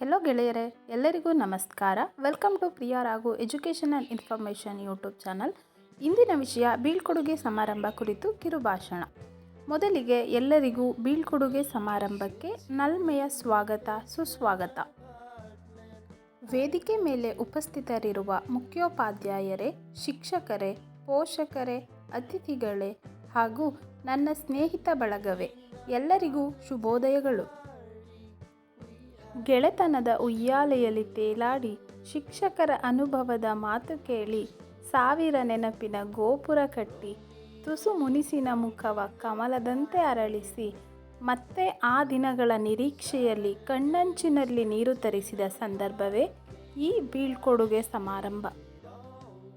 Hello ಗೆಳೆಯರೇ, ಎಲ್ಲರಿಗೂ ನಮಸ್ಕಾರ. Welcome to Priya Raghu education and information YouTube channel ಇಂದಿನ ವಿಷಯ ಬೀಳ್ಕೊಡುಗೆ ಸಮಾರಂಭ ಕುರಿತು ಕಿರುಭಾಷಣ. ಮೊದಲಿಗೆ ಎಲ್ಲರಿಗೂ ಬೀಳ್ಕೊಡುಗೆ ಸಮಾರಂಭಕ್ಕೆ ನಲ್ಮೆಯ ಸ್ವಾಗತ, ಸುಸ್ವಾಗತ. ವೇದಿಕೆ ಮೇಲೆ ಉಪಸ್ಥಿತರಿರುವ ಮುಖ್ಯೋಪಾಧ್ಯಾಯರೇ, ಶಿಕ್ಷಕರೇ, ಪೋಷಕರೇ, ಅತಿಥಿಗಳೇ ಹಾಗೂ ನನ್ನ ಸ್ನೇಹಿತ ಬಳಗವೇ, ಎಲ್ಲರಿಗೂ ಶುಭೋದಯಗಳು. ಗೆಳೆತನದ ಉಯ್ಯಾಲೆಯಲ್ಲಿ ತೇಲಾಡಿ ಶಿಕ್ಷಕರ ಅನುಭವದ ಮಾತು ಕೇಳಿ ಸಾವಿರ ನೆನಪಿನ ಗೋಪುರ ಕಟ್ಟಿ ತುಸು ಮುನಿಸಿನ ಮುಖವ ಕಮಲದಂತೆ ಅರಳಿಸಿ, ಮತ್ತೆ ಆ ದಿನಗಳ ನಿರೀಕ್ಷೆಯಲ್ಲಿ ಕಣ್ಣಂಚಿನಲ್ಲಿ ನೀರು ತರಿಸಿದ ಸಂದರ್ಭವೇ ಈ ಬೀಳ್ಕೊಡುಗೆ ಸಮಾರಂಭ.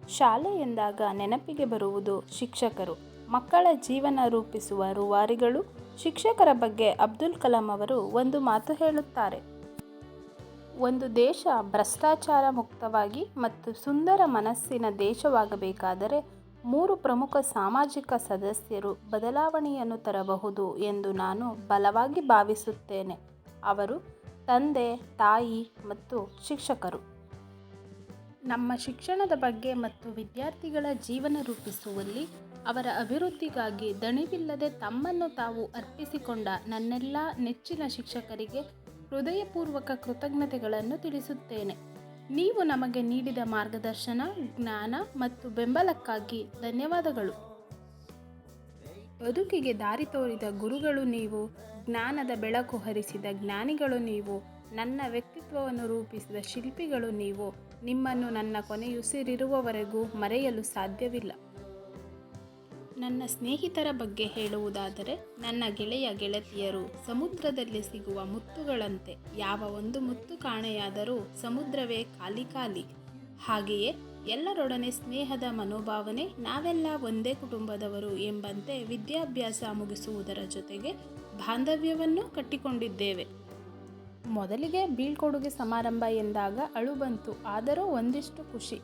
ಶಾಲೆ ಎಂದಾಗ ನೆನಪಿಗೆ ಬರುವುದು ಶಿಕ್ಷಕರು, ಮಕ್ಕಳ ಜೀವನ ರೂಪಿಸುವ ರೂವಾರಿಗಳು, ಶಿಕ್ಷಕರ ಬಗ್ಗೆ ಅಬ್ದುಲ್ ಕಲಾಂ ಅವರು ಒಂದು ಮಾತು ಹೇಳುತ್ತಾರೆ. ಒಂದು ದೇಶ ಭ್ರಷ್ಟಾಚಾರ ಮುಕ್ತವಾಗಿ ಮತ್ತು ಸುಂದರ ಮನಸ್ಸಿನ ದೇಶವಾಗಬೇಕಾದರೆ ಮೂರು ಪ್ರಮುಖ ಸಾಮಾಜಿಕ ಸದಸ್ಯರು ಬದಲಾವಣೆಯನ್ನು ತರಬಹುದು ಎಂದು ನಾನು ಬಲವಾಗಿ ಭಾವಿಸುತ್ತೇನೆ. ಅವರು ತಂದೆ, ತಾಯಿ ಮತ್ತು ಶಿಕ್ಷಕರು. ನಮ್ಮ ಶಿಕ್ಷಣದ ಬಗ್ಗೆ ಮತ್ತು ವಿದ್ಯಾರ್ಥಿಗಳ ಜೀವನ ರೂಪಿಸುವಲ್ಲಿ ಅವರ ಅಭಿವೃದ್ಧಿಗಾಗಿ ದಣಿವಿಲ್ಲದೆ ತಮ್ಮನ್ನು ತಾವು ಅರ್ಪಿಸಿಕೊಂಡ ನನ್ನೆಲ್ಲ ನೆಚ್ಚಿನ ಶಿಕ್ಷಕರಿಗೆ ಹೃದಯಪೂರ್ವಕ ಕೃತಜ್ಞತೆಗಳನ್ನು ತಿಳಿಸುತ್ತೇನೆ. ನೀವು ನಮಗೆ ನೀಡಿದ ಮಾರ್ಗದರ್ಶನ, ಜ್ಞಾನ ಮತ್ತು ಬೆಂಬಲಕ್ಕಾಗಿ ಧನ್ಯವಾದಗಳು. ಬದುಕಿಗೆ ದಾರಿ ತೋರಿದ ಗುರುಗಳು ನೀವು, ಜ್ಞಾನದ ಬೆಳಕು ಹರಿಸಿದ ಜ್ಞಾನಿಗಳು ನೀವು, ನನ್ನ ವ್ಯಕ್ತಿತ್ವವನ್ನು ರೂಪಿಸಿದ ಶಿಲ್ಪಿಗಳು ನೀವು, ನಿಮ್ಮನ್ನು ನನ್ನ ಕೊನೆಯುಸಿರಿರುವವರೆಗೂ ಮರೆಯಲು ಸಾಧ್ಯವಿಲ್ಲ. ನನ್ನ ಸ್ನೇಹಿತರ ಬಗ್ಗೆ ಹೇಳುವುದಾದರೆ, ನನ್ನ ಗೆಳೆಯ ಗೆಳತಿಯರು ಸಮುದ್ರದಲ್ಲಿ ಸಿಗುವ ಮುತ್ತುಗಳಂತೆ, ಯಾವ ಒಂದು ಮುತ್ತು ಕಾಣೆಯಾದರೂ ಸಮುದ್ರವೇ ಖಾಲಿ ಖಾಲಿ. ಹಾಗೆಯೇ ಎಲ್ಲರೊಡನೆ ಸ್ನೇಹದ ಮನೋಭಾವನೆ ನಾವೆಲ್ಲ ಒಂದೇ ಕುಟುಂಬದವರು ಎಂಬಂತೆ ವಿದ್ಯಾಭ್ಯಾಸ ಮುಗಿಸುವುದರ ಜೊತೆಗೆ ಬಾಂಧವ್ಯವನ್ನು ಕಟ್ಟಿಕೊಂಡಿದ್ದೇವೆ. ಮೊದಲಿಗೆ ಬೀಳ್ಕೊಡುಗೆ ಸಮಾರಂಭ ಎಂದಾಗ ಅಳು ಬಂತು, ಆದರೂ ಒಂದಿಷ್ಟು ಖುಷಿ.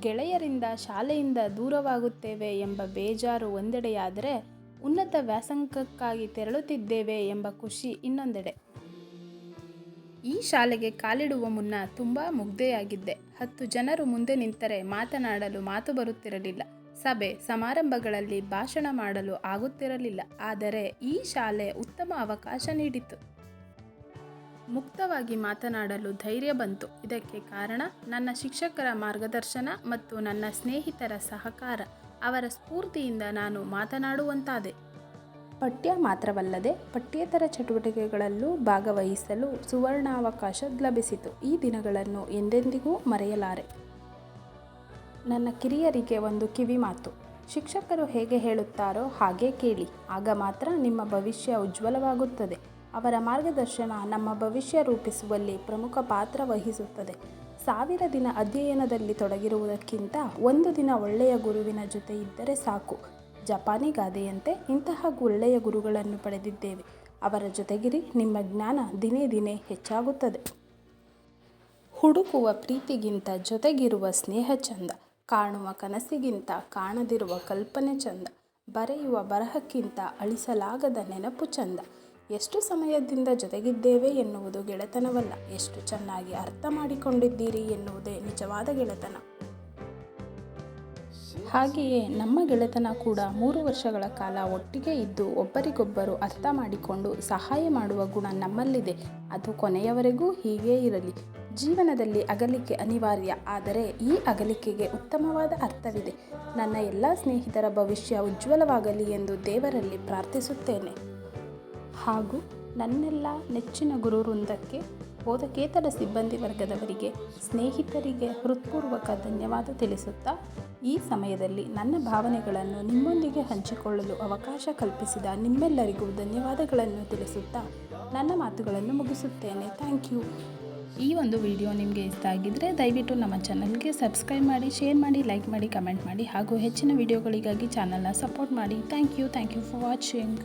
ಗೆಳೆಯರಿಂದ ಶಾಲೆಯಿಂದ ದೂರವಾಗುತ್ತೇವೆ ಎಂಬ ಬೇಜಾರು ಒಂದೆಡೆಯಾದರೆ ಉನ್ನತ ವ್ಯಾಸಂಗಕ್ಕಾಗಿ ತೆರಳುತ್ತಿದ್ದೇವೆ ಎಂಬ ಖುಷಿ ಇನ್ನೊಂದೆಡೆ. ಈ ಶಾಲೆಗೆ ಕಾಲಿಡುವ ಮುನ್ನ ತುಂಬ ಮುಗ್ಧೆಯಾಗಿದ್ದೆ. ಹತ್ತು ಜನರು ಮುಂದೆ ನಿಂತರೆ ಮಾತನಾಡಲು ಮಾತು ಬರುತ್ತಿರಲಿಲ್ಲ. ಸಭೆ, ಸಮಾರಂಭಗಳಲ್ಲಿ ಭಾಷಣ ಮಾಡಲು ಆಗುತ್ತಿರಲಿಲ್ಲ. ಆದರೆ ಈ ಶಾಲೆ ಉತ್ತಮ ಅವಕಾಶ ನೀಡಿತು ಮುಕ್ತವಾಗಿ ಮಾತನಾಡಲು ಧೈರ್ಯ ಬಂತು. ಇದಕ್ಕೆ ಕಾರಣ ನನ್ನ ಶಿಕ್ಷಕರ ಮಾರ್ಗದರ್ಶನ ಮತ್ತು ನನ್ನ ಸ್ನೇಹಿತರ ಸಹಕಾರ. ಅವರ ಸ್ಫೂರ್ತಿಯಿಂದ ನಾನು ಮಾತನಾಡುವಂತಾದೆ. ಪಠ್ಯ ಮಾತ್ರವಲ್ಲದೆ ಪಠ್ಯೇತರ ಚಟುವಟಿಕೆಗಳಲ್ಲೂ ಭಾಗವಹಿಸಲು ಸುವರ್ಣಾವಕಾಶ ಲಭಿಸಿತು. ಈ ದಿನಗಳನ್ನು ಎಂದೆಂದಿಗೂ ಮರೆಯಲಾರೆ. ನನ್ನ ಕಿರಿಯರಿಗೆ ಒಂದು ಕಿವಿ ಮಾತು. ಶಿಕ್ಷಕರು ಹೇಗೆ ಹೇಳುತ್ತಾರೋ ಹಾಗೆ ಕೇಳಿ. ಆಗ ಮಾತ್ರ ನಿಮ್ಮ ಭವಿಷ್ಯ ಉಜ್ವಲವಾಗುತ್ತದೆ. ಅವರ ಮಾರ್ಗದರ್ಶನ ನಮ್ಮ ಭವಿಷ್ಯ ರೂಪಿಸುವಲ್ಲಿ ಪ್ರಮುಖ ಪಾತ್ರ ವಹಿಸುತ್ತದೆ. ಸಾವಿರ ದಿನ ಅಧ್ಯಯನದಲ್ಲಿ ತೊಡಗಿರುವುದಕ್ಕಿಂತ ಒಂದು ದಿನ ಒಳ್ಳೆಯ ಗುರುವಿನ ಜೊತೆ ಇದ್ದರೆ ಸಾಕು. ಜಪಾನಿ ಗಾದೆಯಂತೆ ಇಂತಹ ಒಳ್ಳೆಯ ಗುರುಗಳನ್ನು ಪಡೆದಿದ್ದೇವೆ. ಅವರ ಜೊತೆಗಿರಿ ನಿಮ್ಮ ಜ್ಞಾನ ದಿನೇ ದಿನೇ ಹೆಚ್ಚಾಗುತ್ತದೆ. ಹುಡುಕುವ ಪ್ರೀತಿಗಿಂತ ಜೊತೆಗಿರುವ ಸ್ನೇಹ ಚಂದ. ಕಾಣುವ ಕನಸಿಗಿಂತ ಕಾಣದಿರುವ ಕಲ್ಪನೆ ಚಂದ. ಬರೆಯುವ ಬರಹಕ್ಕಿಂತ ಅಳಿಸಲಾಗದ ನೆನಪು ಚಂದ. ಎಷ್ಟು ಸಮಯದಿಂದ ಜೊತೆಗಿದ್ದೇವೆ ಎನ್ನುವುದು ಗೆಳೆತನವಲ್ಲ. ಎಷ್ಟು ಚೆನ್ನಾಗಿ ಅರ್ಥ ಮಾಡಿಕೊಂಡಿದ್ದೀರಿ ಎನ್ನುವುದೇ ನಿಜವಾದ ಗೆಳೆತನ. ಹಾಗೆಯೇ ನಮ್ಮ ಗೆಳೆತನ ಕೂಡ ಮೂರು ವರ್ಷಗಳ ಕಾಲ ಒಟ್ಟಿಗೆ ಇದ್ದು ಒಬ್ಬರಿಗೊಬ್ಬರು ಅರ್ಥ ಮಾಡಿಕೊಂಡು ಸಹಾಯ ಮಾಡುವ ಗುಣ ನಮ್ಮಲ್ಲಿದೆ. ಅದು ಕೊನೆಯವರೆಗೂ ಹೀಗೇ ಇರಲಿ. ಜೀವನದಲ್ಲಿ ಅಗಲಿಕೆ ಅನಿವಾರ್ಯ, ಆದರೆ ಈ ಅಗಲಿಕೆಗೆ ಉತ್ತಮವಾದ ಅರ್ಥವಿದೆ. ನನ್ನ ಎಲ್ಲ ಸ್ನೇಹಿತರ ಭವಿಷ್ಯ ಉಜ್ವಲವಾಗಲಿ ಎಂದು ದೇವರಲ್ಲಿ ಪ್ರಾರ್ಥಿಸುತ್ತೇನೆ. ಹಾಗೂ ನನ್ನೆಲ್ಲ ನೆಚ್ಚಿನ ಗುರುವೃಂದಕ್ಕೆ, ಬೋಧಕೇತರ ಸಿಬ್ಬಂದಿ ವರ್ಗದವರಿಗೆ, ಸ್ನೇಹಿತರಿಗೆ ಹೃತ್ಪೂರ್ವಕ ಧನ್ಯವಾದ ತಿಳಿಸುತ್ತಾ, ಈ ಸಮಯದಲ್ಲಿ ನನ್ನ ಭಾವನೆಗಳನ್ನು ನಿಮ್ಮೊಂದಿಗೆ ಹಂಚಿಕೊಳ್ಳಲು ಅವಕಾಶ ಕಲ್ಪಿಸಿದ ನಿಮ್ಮೆಲ್ಲರಿಗೂ ಧನ್ಯವಾದಗಳನ್ನು ತಿಳಿಸುತ್ತಾ, ನನ್ನ ಮಾತುಗಳನ್ನು ಮುಗಿಸುತ್ತೇನೆ. Thank you. ಈ ಒಂದು ವಿಡಿಯೋ ನಿಮಗೆ ಇಷ್ಟ ಆಗಿದ್ದರೆ ದಯವಿಟ್ಟು ನಮ್ಮ ಚಾನಲ್ಗೆ ಸಬ್ಸ್ಕ್ರೈಬ್ ಮಾಡಿ, ಶೇರ್ ಮಾಡಿ, ಲೈಕ್ ಮಾಡಿ, ಕಮೆಂಟ್ ಮಾಡಿ ಹಾಗೂ ಹೆಚ್ಚಿನ ವಿಡಿಯೋಗಳಿಗಾಗಿ ಚಾನಲ್ನ ಸಪೋರ್ಟ್ ಮಾಡಿ. Thank you. Thank you for watching.